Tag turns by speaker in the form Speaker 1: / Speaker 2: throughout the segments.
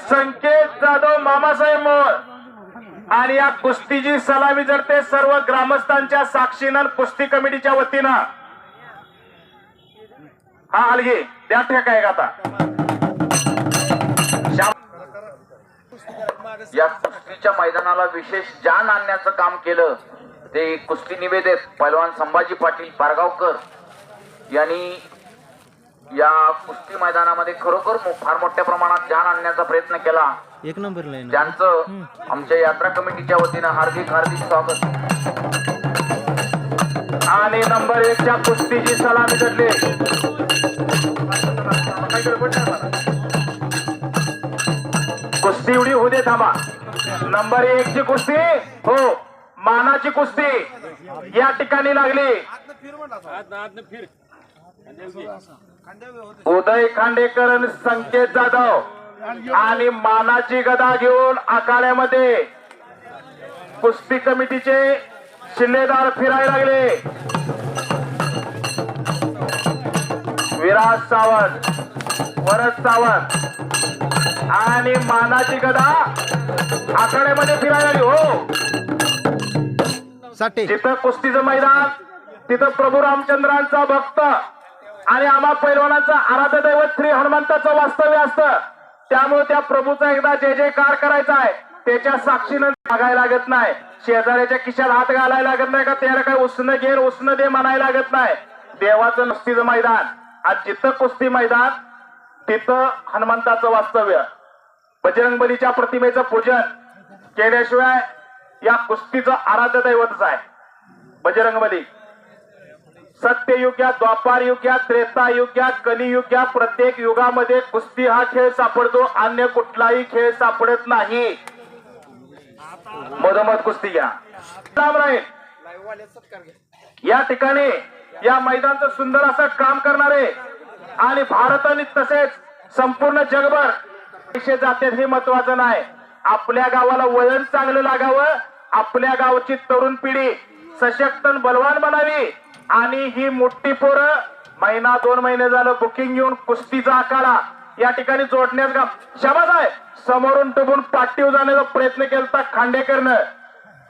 Speaker 1: संकेत जाधव मामासाहेब मोळ आणि या कुस्तीची सलामी जर ते सर्व ग्रामस्थांच्या साक्षीनं कुस्ती कमिटीच्या वतीनं. हा अलगे त्या ठेका आहे का आता
Speaker 2: या कुस्तीच्या मैदानाला विशेष जान आणण्याचं काम केलं. ते कुस्ती निवेदक पैलवान संभाजी पाटील पारगावकर यांनी या कुस्ती मैदानामध्ये खरोखर फार मोठ्या प्रमाणात जान आणण्याचा प्रयत्न केला.
Speaker 3: एक नंबर लाईन
Speaker 2: त्यांचं आमच्या यात्रा कमिटीच्या वतीनं हार्दिक हार्दिक स्वागत.
Speaker 1: आणि नंबर एकच्या कुस्तीची सलामी जडली कुस्ती एवढी होऊ दे थांबा. नंबर एक ची कुस्ती हो मानाची कुस्ती या ठिकाणी लागली. उदय खांडेकर संकेत जाधव आणि मानाची गदा घेऊन आखाड्यामध्ये कुस्ती कमिटीचे शिल्लेदार फिरायला लागले. विराज सावंत वरद सावंत आणि मानाची गदा आखाड्यामध्ये फिरायला लागली. हो.
Speaker 3: साठे.
Speaker 1: जिथं कुस्तीचं मैदान तिथं प्रभू रामचंद्रांचा भक्त आणि आम्हा पैलवानांचा आराध्य दैवत श्री हनुमंताचं वास्तव्य असतं. त्यामुळे त्या प्रभूचा एकदा जे जय कार करायचा आहे त्याच्या साक्षीनं मागायला लागत नाही. शेजाऱ्याच्या खिशात हात घालायला लागत नाही का? त्याला काय उष्ण घे उष्ण दे म्हणायला लागत नाही. देवाचं नुसतीचं मैदान. आज जिथं कुस्ती मैदान तिथं हनुमंताचं वास्तव्य. बजरंगबलीच्या प्रतिमेचं पूजन केल्याशिवाय या कुस्तीचं आराध्य दैवतच आहे. बजरंगबली. सत्ययुग्यात द्वापार युग्यात त्रेता युग्या कलियुग्यात प्रत्येक युगामध्ये कुस्ती हा खेळ सापडतो. अन्य कुठलाही खेळ सापडत नाही. मधोमध कुस्ती घ्या. राम राहील. या ठिकाणी या मैदानचं सुंदर असं काम करणारे आणि भारताने आणि तसेच संपूर्ण जगभर पैसे जाते हे महत्वाचं नाही. आपल्या गावाला वळण चांगलं लागावं. आपल्या गावची तरुण पिढी सशक्त बलवान बनावी. आणि ही मोठी पोरं महिना दोन महिने झालं बुकिंग घेऊन कुस्तीचा आकारा या ठिकाणी जोडण्यास का शबाद आहे समोरून टुबून पाठीव जाण्याचा प्रयत्न केला खांडेकरनं.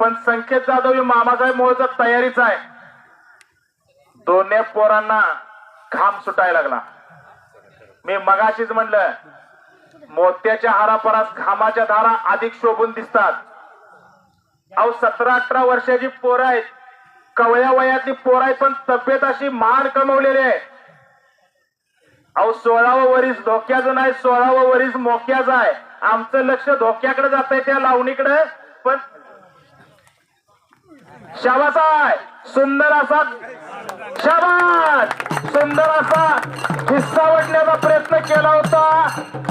Speaker 1: पण संकेत जाधव ही मामासाहेब मोळचा तयारीच आहे. दोन्ही पोरांना घाम सुटायला लागला. मी मगाशीच म्हणलं मोत्याच्या हारापरास घामाच्या धारा अधिक शोभून दिसतात. अहो सतरा अठरा वर्षाची पोरं आहेत. कवया वयातली पोराय पण तब्येत अशी मान कमवलेली आहे. अहो सोळावं वरीस धोक्याचं नाही सोळावं वरीस मोक्याचं आहे. आमचं लक्ष धोक्याकडे जात आहे त्या लावणीकडे. पण शाबास आहे. सुंदर असा शाबास! सुंदर असा हिस्सा वाटण्याचा प्रयत्न केला होता.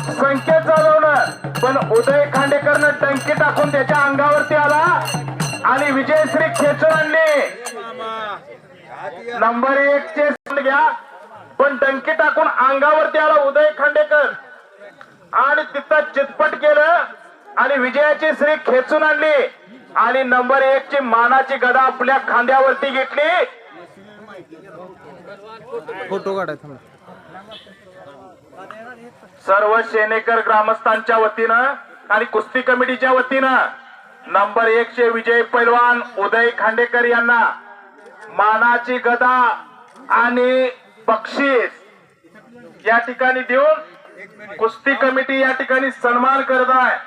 Speaker 1: संकेत चालवलं पण उदय खांडेकरनं टंकी टाकून त्याच्या अंगावरती आला. आणि विजयश्री खेचून आणली नंबर एक चे घ्या. पण डंकी टाकून अंगावरती आला उदय खांडेकर. आणि तिथं चितपट केलं. आणि विजयाची श्री खेचून आणली आणि नंबर एक ची मानाची गदा आपल्या खांद्यावरती घेतली.
Speaker 3: फोटो
Speaker 1: सर्व सेनेकर ग्रामस्थांच्या वतीनं आणि कुस्ती कमिटीच्या वतीनं नंबर एक चे विजय पैलवान उदय खांडेकर यांना मानाची गदा आणि बक्षीस या ठिकाणी देऊन कुस्ती कमिटी या ठिकाणी सन्मान करत आहे.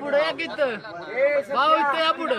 Speaker 4: पुढे या पुढे.